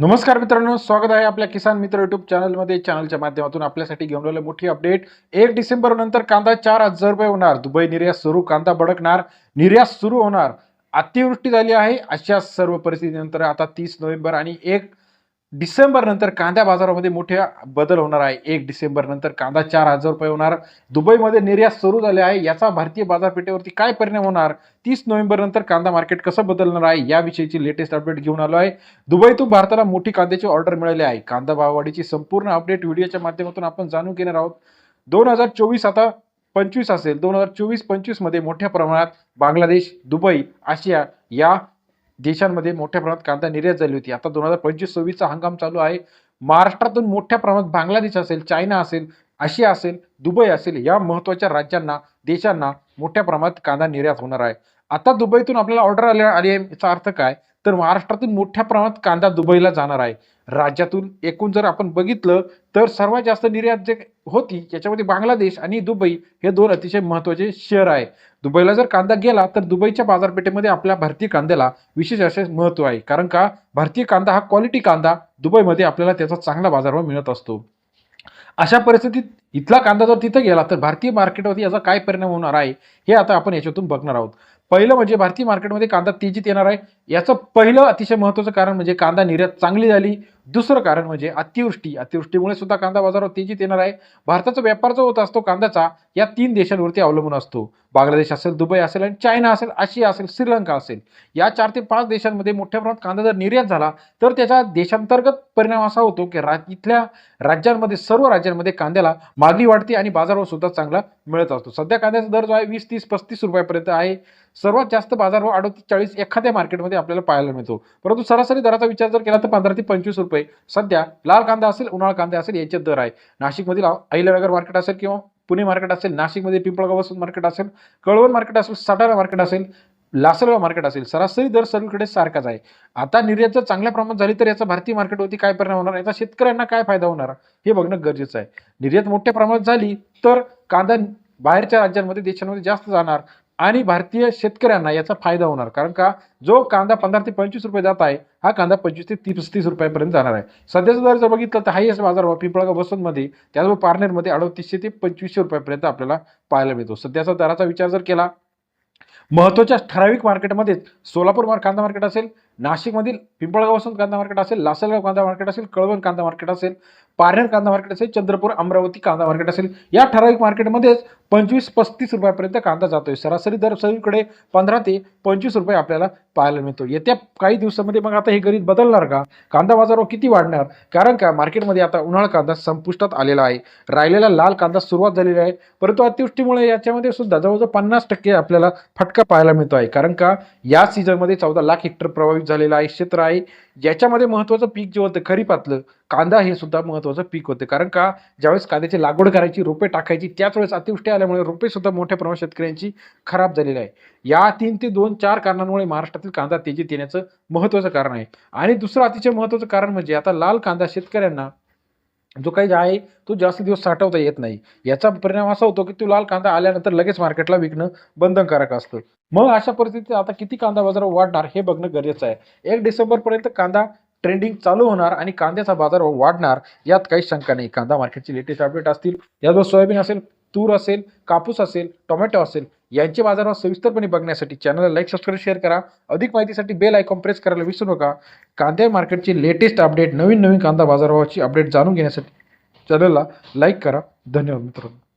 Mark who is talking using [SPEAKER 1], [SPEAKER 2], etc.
[SPEAKER 1] नमस्कार मित्रांनो स्वागत आहे आपल्या किसान मित्र युट्यूब चॅनलमध्ये. चॅनलच्या माध्यमातून आपल्यासाठी घेऊन आलेलं मोठी अपडेट एक डिसेंबर नंतर कांदा चार हजार रुपये होणार. दुबई निर्यात सुरू कांदा भडकणार निर्यात सुरू होणार. अतिवृष्टी झाली आहे अशा सर्व परिस्थितीनंतर आता तीस नोव्हेंबर आणि एक डिसेंबर नंतर कांदा बाजारामध्ये मोठ्या बदल होणार आहे. एक डिसेंबर नंतर कांदा चार हजार रुपये होणार. दुबईमध्ये निर्यात सुरू झाले आहे. याचा भारतीय बाजारपेठेवरती काय परिणाम होणार? तीस नोव्हेंबर नंतर कांदा मार्केट कसं बदलणार आहे? याविषयीची लेटेस्ट अपडेट घेऊन आलो आहे. दुबईतून भारताला मोठी कांद्याची ऑर्डर मिळाली आहे. कांदा भाववाढीची संपूर्ण अपडेट व्हिडिओच्या माध्यमातून आपण जाणून घेणार आहोत. दोन हजार चोवीस आता पंचवीस असेल. दोन हजार चोवीस पंचवीसमध्ये मोठ्या प्रमाणात बांगलादेश दुबई आशिया या देशांमध्ये मोठ्या प्रमाणात कांदा निर्यात झाली होती. आता दोन हजार पंचवीस सव्वीसचा हंगाम चालू आहे. महाराष्ट्रातून मोठ्या प्रमाणात बांगलादेश असेल चायना असेल आशिया असेल दुबई असेल या महत्त्वाच्या राज्यांना देशांना मोठ्या प्रमाणात कांदा निर्यात होणार आहे. आता दुबईतून आपल्याला ऑर्डर आली आली आहे याचा अर्थ काय? तर महाराष्ट्रातून मोठ्या प्रमाणात कांदा दुबईला जाणार आहे. राज्यातून एकूण जर आपण बघितलं तर सर्वात जास्त निर्यात जे होती याच्यामध्ये बांगलादेश आणि दुबई हे दोन अतिशय महत्त्वाचे शहर आहे. दुबईला जर कांदा गेला तर दुबईच्या बाजारपेठेमध्ये आपल्या भारतीय कांद्याला विशेष असे महत्त्व आहे. कारण का? भारतीय कांदा हा क्वालिटी कांदा दुबईमध्ये आपल्याला त्याचा चांगला बाजारभाव मिळत असतो. अशा परिस्थितीत इथला कांदा जर तिथं गेला तर भारतीय मार्केटवरती याचा काय परिणाम होणार आहे हे आता आपण याच्यातून बघणार आहोत. पहिलं म्हणजे भारतीय मार्केटमध्ये कांदा तेजीत येणार आहे. याचं पहिलं अतिशय महत्त्वाचं कारण म्हणजे कांदा निर्यात चांगली झाली. दुसरं कारण म्हणजे अतिवृष्टी. अतिवृष्टीमुळे सुद्धा कांदा बाजारावर तेजीत येणार आहे. भारताचा व्यापार जो होत असतो कांद्याचा या तीन देशांवरती अवलंबून असतो. बांगलादेश असेल दुबई असेल आणि चायना असेल आशिया असेल श्रीलंका असेल. या चार ते पाच देशांमध्ये मोठ्या प्रमाणात कांदा जर निर्यात झाला तर त्याचा देशांतर्गत परिणाम असा होतो की रा इथल्या राज्यांमध्ये सर्व राज्यांमध्ये कांद्याला मागणी वाढते आणि बाजारभाव सुद्धा चांगला मिळत असतो. सध्या कांद्याचा दर जो आहे वीस तीस पस्तीस रुपयापर्यंत आहे. सर्वात जास्त बाजारभाव अडतीस चाळीस एखाद्या मार्केटमध्ये आपल्याला पाहायला मिळतो. परंतु सरासरी दराचा विचार जर केला तर पंधरा ते पंचवीस रुपये. सध्या लाल कांदा असेल उन्हाळा कांदा असेल याचे दर आहे. नाशिकमधील अहिल्यानगर मार्केट असेल किंवा पुणे मार्केट असेल नाशिकमध्ये पिंपळगाव वसंत मार्केट असेल कळवण मार्केट असेल सातारा मार्केट असेल लासलगाव मार्केट असेल सरासरी दर सगळीकडे सारखाच आहे. आता निर्यात जर चांगल्या प्रमाणात झाली तर याचा भारतीय मार्केटवरती काय परिणाम होणार? याचा शेतकऱ्यांना काय फायदा होणार? हे बघणं गरजेचं आहे. निर्यात मोठ्या प्रमाणात झाली तर कांदा बाहेरच्या राज्यांमध्ये देशांमध्ये जास्त जाणार. आणि भारतीय शेतकऱ्यांना याचा फायदा होणार. कारण का? जो कांदा पंधरा ते पंचवीस रुपये जात आहे हा कांदा पंचवीस ते तीस तीस रुपयापर्यंत जाणार आहे. सध्याचा दर जर बघितलं तर हायस्ट बाजार पिंपळगाव वसंतमध्ये. त्याचबरोबर पारनेरमध्ये अडतीसशे ते पंचवीसशे रुपयापर्यंत आपल्याला पाहायला मिळतो. सध्याचा दराचा विचार जर केला महत्त्वाच्या ठराविक मार्केटमध्येच सोलापूर मार्क कांदा मार्केट असेल नाशिकमधील पिंपळगाव वसंत कांदा मार्केट असेल लासलगाव कांदा मार्केट असेल कळवण कांदा मार्केट असेल पारनेर कांदा मार्केट असेल चंद्रपूर अमरावती कांदा मार्केट असेल या ठराविक मार्केटमध्येच पंचवीस पस्तीस रुपयापर्यंत कांदा जातोय. सरासरी दर सगळीकडे पंधरा ते पंचवीस रुपये आपल्याला पाहायला मिळतो येत्या काही दिवसामध्ये मग आता हे गणित बदलणार का? कांदा बाजारावर किती वाढणार? कारण का मार्केटमध्ये आता उन्हाळा कांदा संपुष्टात आलेला आहे. राहिलेला लाल कांदा सुरुवात झालेली आहे. परंतु अतिवृष्टीमुळे याच्यामध्ये सुद्धा जवळजवळ पन्नास टक्के आपल्याला फटका पाहायला मिळतो आहे कारण का? या सीझनमध्ये चौदा लाख हेक्टर प्रभावित झालेलं आहे. क्षेत्र आहे. ज्याच्यामध्ये महत्त्वाचं पीक जे होतं खरीपातलं कांदा हे सुद्धा महत्त्वाचं पीक होतं. कारण का? ज्यावेळेस कांद्याची लागवड करायची रोपे टाकायची त्याच वेळेस अतिवृष्टी आल्यामुळे रोपे सुद्धा मोठ्या प्रमाणात शेतकऱ्यांची खराब झालेली आहे. या तीन ते दोन चार कारणांमुळे महाराष्ट्रातील कांदा तेजीत येण्याचं महत्त्वाचं कारण आहे. आणि दुसरं अतिशय महत्त्वाचं कारण म्हणजे आता लाल कांदा शेतकऱ्यांना जो काही आहे तो जास्त दिवस साठवता येत नाही. याचा परिणाम असा होतो की तो लाल कांदा आल्यानंतर लगेच मार्केटला विकणं बंधनकारक असतं. मग अशा परिस्थितीत आता किती कांदा बाजार वाढणार हे बघणं गरजेचं आहे. एक डिसेंबरपर्यंत कांदा ट्रेंडिंग चालू होणार आणि कांद्याचा बाजार वाढणार यात काही शंका नाही. कांदा मार्केटची लेटेस्ट अपडेट असतील याचबरोबर सोयाबीन असेल तूर असेल कापूस असेल टोमॅटो असेल यांचे बाजारभाव सविस्तरपणे बघण्यासाठी चॅनलला लाईक सबस्क्राईब शेअर करा. अधिक माहितीसाठी बेल आयकॉन प्रेस करायला विसरू नका. कांद्या मार्केटचे लेटेस्ट अपडेट नवीन नवीन कांदा बाजारभावाची अपडेट जाणून घेण्यासाठी चॅनलला लाईक करा. धन्यवाद मित्रांनो.